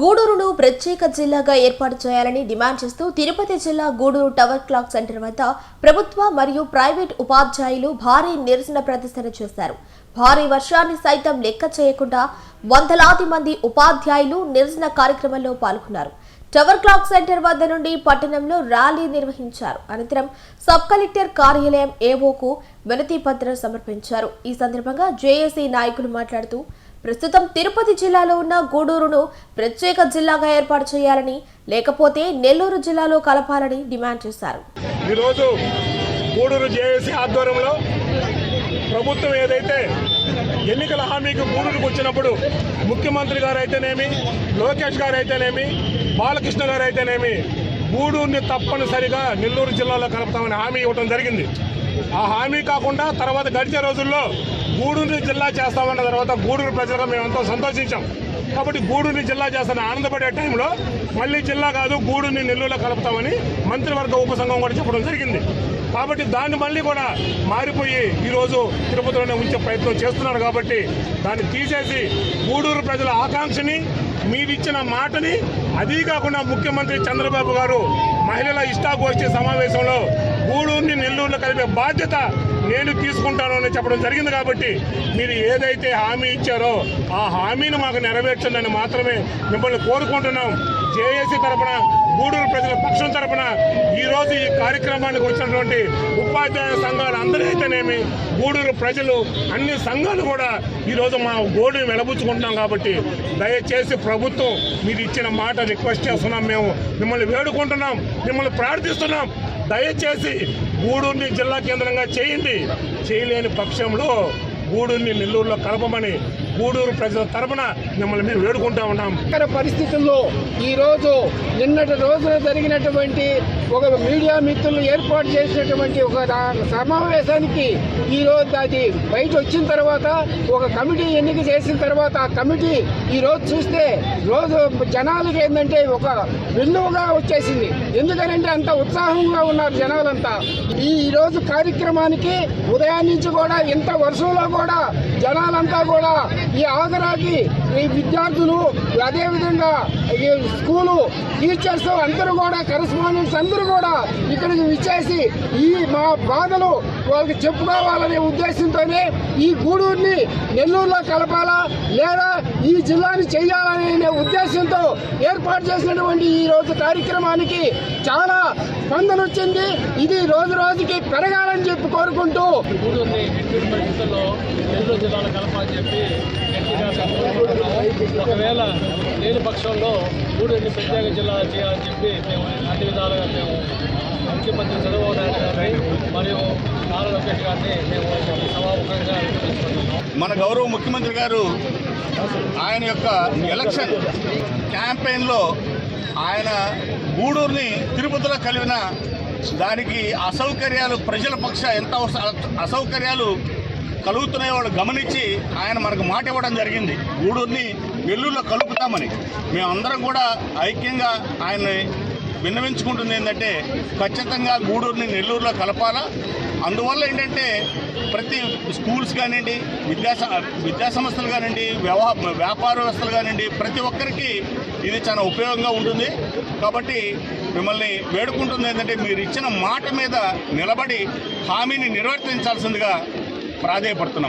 గూడూరును ప్రత్యేక జిల్లాగా ఏర్పాటు చేయాలని డిమాండ్ చేస్తూ తిరుపతి జిల్లా గూడూరు టవర్ క్లాక్ సెంటర్ వద్ద ప్రభుత్వ మరియు ప్రైవేట్ ఉపాధ్యాయులు భారీ నిరసన ప్రదర్శన చేశారు. భారీ వర్షాన్ని సైతం లెక్క చేయకుండా వందలాది మంది ఉపాధ్యాయులు నిరసన కార్యక్రమంలో పాల్గొన్నారు. టవర్ క్లాక్ సెంటర్ వద్ద నుండి పట్టణంలో ర్యాలీ నిర్వహించారు. అనంతరం సబ్ కలెక్టర్ కార్యాలయం ఏవోకు వినతి పత్రం సమర్పించారు. ఈ సందర్భంగా జేఏసీ నాయకులు మాట్లాడుతూ ప్రస్తుతం తిరుపతి జిల్లాలో ఉన్న గూడూరును ప్రత్యేక జిల్లాగా ఏర్పాటు చేయాలని లేకపోతే నెల్లూరు జిల్లాలో కలపాలని డిమాండ్ చేశారు. ఈరోజు గూడూరు జేఏసీ ఆధ్వర్యంలో ప్రభుత్వం ఏదైతే ఎన్నికల హామీకి గూడూరుకు వచ్చినప్పుడు ముఖ్యమంత్రి గారు అయితేనేమి లోకేష్ గారు అయితేనేమి బాలకృష్ణ గారు అయితేనేమి గూడూరుని తప్పనిసరిగా నెల్లూరు జిల్లాలో కలుపుతామని హామీ ఇవ్వడం జరిగింది. ఆ హామీ కాకుండా తర్వాత గడిచే రోజుల్లో గూడూరుని జిల్లా చేస్తామన్న తర్వాత గూడూరు ప్రజలుగా మేము ఎంతో సంతోషించాం. కాబట్టి గూడూరుని జిల్లా చేస్తాను ఆనందపడే టైంలో మళ్ళీ జిల్లా కాదు గూడూరుని నెల్లూరులో కలుపుతామని మంత్రివర్గ ఉపసంఘం కూడా చెప్పడం జరిగింది. కాబట్టి దాన్ని మళ్ళీ కూడా మారిపోయి ఈరోజు తిరుపతిలోనే ఉంచే ప్రయత్నం చేస్తున్నారు కాబట్టి దాన్ని తీసేసి గూడూరు ప్రజల ఆకాంక్షని మీరిచ్చిన మాటని అదీ కాకుండా ముఖ్యమంత్రి చంద్రబాబు గారు మహిళల ఇష్టాగోష్ఠి సమావేశంలో గూడూరు నెల్లూరులో కలిపే బాధ్యత నేను తీసుకుంటాను అని చెప్పడం జరిగింది కాబట్టి మీరు ఏదైతే హామీ ఇచ్చారో ఆ హామీని మాకు నెరవేర్చండి మాత్రమే మిమ్మల్ని కోరుకుంటున్నాం. జేఏసీ తరఫున గూడూరు ప్రజల పక్షం తరఫున ఈరోజు ఈ కార్యక్రమానికి వచ్చినటువంటి ఉపాధ్యాయ సంఘాలు అందరైతేనేమి గూడూరు ప్రజలు అన్ని సంఘాలు కూడా ఈరోజు మా గోడుని వెలబుచ్చుకుంటున్నాం కాబట్టి దయచేసి ప్రభుత్వం మీరు ఇచ్చిన మాట రిక్వెస్ట్ చేస్తున్నాం మేము. మిమ్మల్ని వేడుకుంటున్నాం మిమ్మల్ని ప్రార్థిస్తున్నాం. దయచేసి గూడూరుని జిల్లా కేంద్రంగా చేయండి. చేయలేని పక్షంలో గూడూరుని నెల్లూరులో కలపమని గూడూరు ప్రజల తరపున మిమ్మల్ని మేము వేడుకుంటా ఉన్నాం. ఇతర పరిస్థితుల్లో ఈరోజు నిన్నటి రోజున జరిగినటువంటి ఒక మీడియా మిత్రులు ఏర్పాటు చేసినటువంటి ఒక సమావేశానికి ఈ రోజు అది బయట వచ్చిన తర్వాత ఒక కమిటీ ఎన్నిక చేసిన తర్వాత ఆ కమిటీ ఈ రోజు చూస్తే రోజు జనాలకి ఏంటంటే ఒక విలువగా వచ్చేసింది. ఎందుకనంటే అంత ఉత్సాహంగా ఉన్నారు జనాలంతా. ఈ రోజు కార్యక్రమానికి ఉదయం నుంచి కూడా ఇంత వర్షంలో కూడా జనాలంతా కూడా ఈ ఆగరాకి ఈ విద్యార్థులు అదేవిధంగా ఈ స్కూలు టీచర్స్ అందరూ కూడా కరెస్పాండెంట్స్ అందరూ కూడా ఇక్కడికి విచ్చేసి ఈ మా బాధలు వాళ్ళకి చెప్పుకోవాలనే ఉద్దేశంతోనే ఈ గూడూరుని నెల్లూరులో కలపాలా లేదా ఈ జిల్లాని చేయాలనే ఉద్దేశంతో ఏర్పాటు చేసినటువంటి ఈ రోజు కార్యక్రమానికి చాలా స్పందన వచ్చింది. ఇది రోజు రోజుకి పెరగాలని చెప్పి కోరుకుంటూ గూడూరుని నెల్లూరు జిల్లాలో కలపాలని చెప్పి ఒకవేళ లేని పక్షంలో గూడూరుని ప్రత్యేక జిల్లా చేయాలని చెప్పి మేము అన్ని విధాలుగా మేము ముఖ్యమంత్రి చంద్రబాబు నాయుడు గారిని మరియు నారా లోకేష్ గారిని మేము సభాముఖంగా మన గౌరవ ముఖ్యమంత్రి గారు ఆయన యొక్క ఎలక్షన్ క్యాంపెయిన్లో ఆయన గూడూరుని తిరుపతిలో కలిగిన దానికి అసౌకర్యాలు ప్రజల పక్ష ఎంత అసౌకర్యాలు కలుగుతున్నాయో వాళ్ళు గమనించి ఆయన మనకు మాట ఇవ్వడం జరిగింది. గూడూరుని నెల్లూరులో కలుపుతామని. మేమందరం కూడా ఐక్యంగా ఆయన్ని విన్నవించుకుంటుంది ఏంటంటే ఖచ్చితంగా గూడూరుని నెల్లూరులో కలపాలా. అందువల్ల ఏంటంటే ప్రతి స్కూల్స్ కానివ్వండి విద్యా విద్యాసంస్థలు కానివ్వండి వ్యవహా వ్యాపార వ్యవస్థలు కానివ్వండి ప్రతి ఒక్కరికి ఇది చాలా ఉపయోగంగా ఉంటుంది. కాబట్టి మిమ్మల్ని వేడుకుంటుంది ఏంటంటే మీరు ఇచ్చిన మాట మీద నిలబడి హామీని నిర్వర్తించాల్సిందిగా ప్రాధాయపడుతున్నాం.